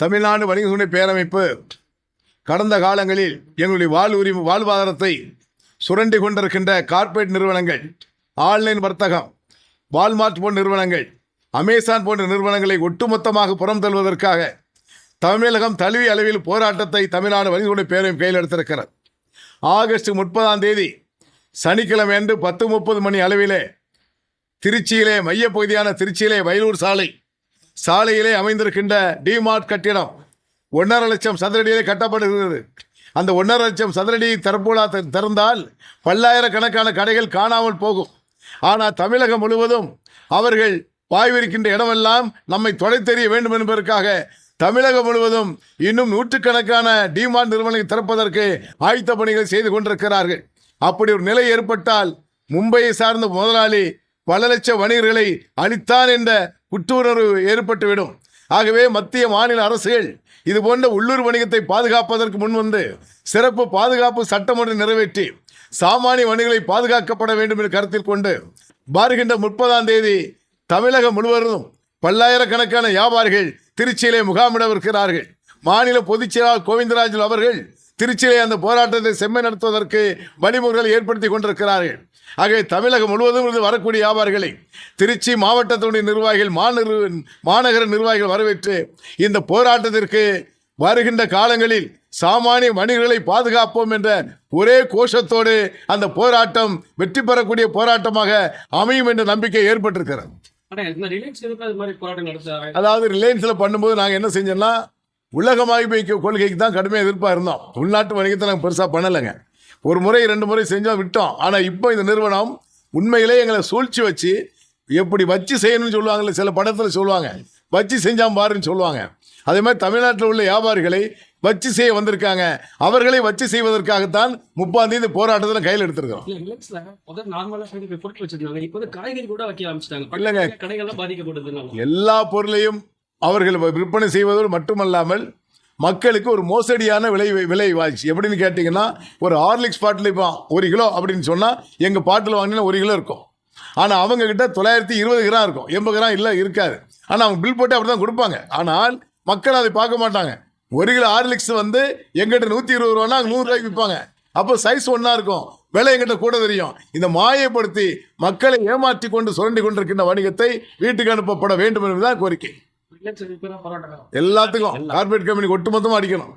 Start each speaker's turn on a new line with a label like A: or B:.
A: தமிழ்நாடு வணிக துணை பேரமைப்பு கடந்த காலங்களில் எங்களுடைய வாழ் உரிமை வாழ்வாதாரத்தை சுரண்டி கொண்டிருக்கின்ற கார்ப்பரேட் நிறுவனங்கள் ஆன்லைன் வர்த்தகம் வால்மார்ட் போன்ற நிறுவனங்கள் அமேசான் போன்ற நிறுவனங்களை ஒட்டுமொத்தமாக புறம் தள்ளுவதற்காக தமிழகம் தழுவி அளவில் போராட்டத்தை தமிழ்நாடு வணிக துணை பேரமைப்பு கையில் எடுத்திருக்கிறது. ஆகஸ்ட் முப்பதாம் தேதி சனிக்கிழமை அன்று பத்து முப்பது மணி அளவிலே திருச்சியிலே மையப்பகுதியான திருச்சியிலே வயலூர் சாலை சாலையிலே அமைந்திருக்கின்ற டிமார்ட் கட்டிடம் ஒன்றரை லட்சம் சதுரடியிலே கட்டப்படுகிறது அந்த ஒன்றரை லட்சம் சதுரடி திறப்புலா திறந்தால் பல்லாயிரக்கணக்கான கடைகள் காணாமல் போகும். ஆனால் தமிழகம் முழுவதும் அவர்கள் வாய்விருக்கின்ற இடமெல்லாம் நம்மை தொலைத்தெறிய வேண்டும் என்பதற்காக தமிழகம் முழுவதும் இன்னும் நூற்றுக்கணக்கான டிமார்ட் நிறுவனங்களை திறப்பதற்கு ஆயத்த பணிகள் செய்து கொண்டிருக்கிறார்கள். அப்படி ஒரு நிலை ஏற்பட்டால் மும்பையை சார்ந்த முதலாளி பல லட்சம் வணிகர்களை அளித்தான் என்ற குற்றுணர்வு ஏற்பட்டுவிடும் ஆகவே மத்திய மாநில அரசுகள் இது போன்ற உள்ளூர் வணிகத்தை பாதுகாப்பதற்கு முன்வந்து சிறப்பு பாதுகாப்பு சட்டம் ஒன்று நிறைவேற்றி சாமானிய வணிகளை பாதுகாக்கப்பட வேண்டும் என்று கருத்தில் கொண்டு வருகின்ற முப்பதாம் தேதி தமிழகம் முழுவதும் பல்லாயிரக்கணக்கான வியாபாரிகள் திருச்சியிலே முகாமிடவிருக்கிறார்கள். மாநில பொதுச்செயலாளர் கோவிந்தராஜன் அவர்கள் திருச்சியிலே அந்த போராட்டத்தை செம்மை நடத்துவதற்கு வழிமுறைகளை ஏற்படுத்தி கொண்டிருக்கிறார்கள். ஆகவே தமிழகம் முழுவதும் இருந்து வரக்கூடிய வியாபாரிகளை திருச்சி மாவட்டத்தினுடைய நிர்வாகிகள் மாநகர மாநகர நிர்வாகிகள் வரவேற்று இந்த போராட்டத்திற்கு வருகின்ற காலங்களில் சாமானிய வணிகர்களை பாதுகாப்போம் என்ற ஒரே கோஷத்தோடு அந்த போராட்டம் வெற்றி பெறக்கூடிய போராட்டமாக அமையும் என்ற நம்பிக்கை ஏற்பட்டிருக்கிறது. அதாவது ரிலையன்ஸில் பண்ணும்போது நாங்கள் என்ன செஞ்சோம்னா உலகமாய்ப்பு கொள்கைக்கு தான் கடுமையாக எதிர்ப்பாக இருந்தோம். உள்நாட்டு வணிகத்தை நாங்கள் பெருசாக பண்ணலைங்க. ஒரு முறை ரெண்டு முறை செஞ்சோம் விட்டோம். ஆனால் இப்போ இந்த நிறுவனம் உண்மையிலே எங்களை சூழ்ச்சி வச்சு எப்படி வச்சு செய்யணும்னு சொல்லுவாங்கல்ல சில படத்தில் சொல்லுவாங்க. வச்சு செஞ்சாம் பாருன்னு சொல்லுவாங்க. அதே மாதிரி தமிழ்நாட்டில் உள்ள வியாபாரிகளை வச்சு செய்ய வந்திருக்காங்க. அவர்களை வச்சு செய்வதற்காகத்தான் முப்பாம் தேதி போராட்டத்தில் கையில் எடுத்திருக்கிறோம். இல்லைங்க. எல்லா பொருளையும் அவர்கள் விற்பனை செய்வதோடு மட்டுமல்லாமல் மக்களுக்கு ஒரு மோசடியான விலை விலை வாய்ச்சி. எப்படின்னு கேட்டிங்கன்னா ஒரு ஹார்லிக்ஸ் பாட்டில் இப்போ ஒரு கிலோ அப்படின்னு சொன்னால் எங்கள் பாட்டில் வாங்கினா ஒரு கிலோ இருக்கும். ஆனால் அவங்கக்கிட்ட தொள்ளாயிரத்தி இருபது கிராம் இருக்கும். எண்பது கிராம் இல்லை இருக்காது. ஆனால் அவங்க பில் போட்டு அப்படி தான் கொடுப்பாங்க. ஆனால் மக்கள் அதை பார்க்க மாட்டாங்க. ஒரு கிலோ ஹார்லிக்ஸ் வந்து எங்கிட்ட நூற்றி இருபது ரூபானா அங்கே நூறுரூவாய்க்கு விற்பாங்க. அப்போ சைஸ் ஒன்றா இருக்கும். விலை எங்கிட்ட கூட தெரியும். இந்த மாயப்படுத்தி மக்களை ஏமாற்றி கொண்டு சுரண்டி கொண்டிருக்கின்ற வணிகத்தை வீட்டுக்கு அனுப்பப்பட வேண்டும் என்பதுதான் கோரிக்கை. எல்லாத்துக்கும் கார்பரேட் கம்பெனி ஒட்டுமொத்தமாக அடிக்கணும்.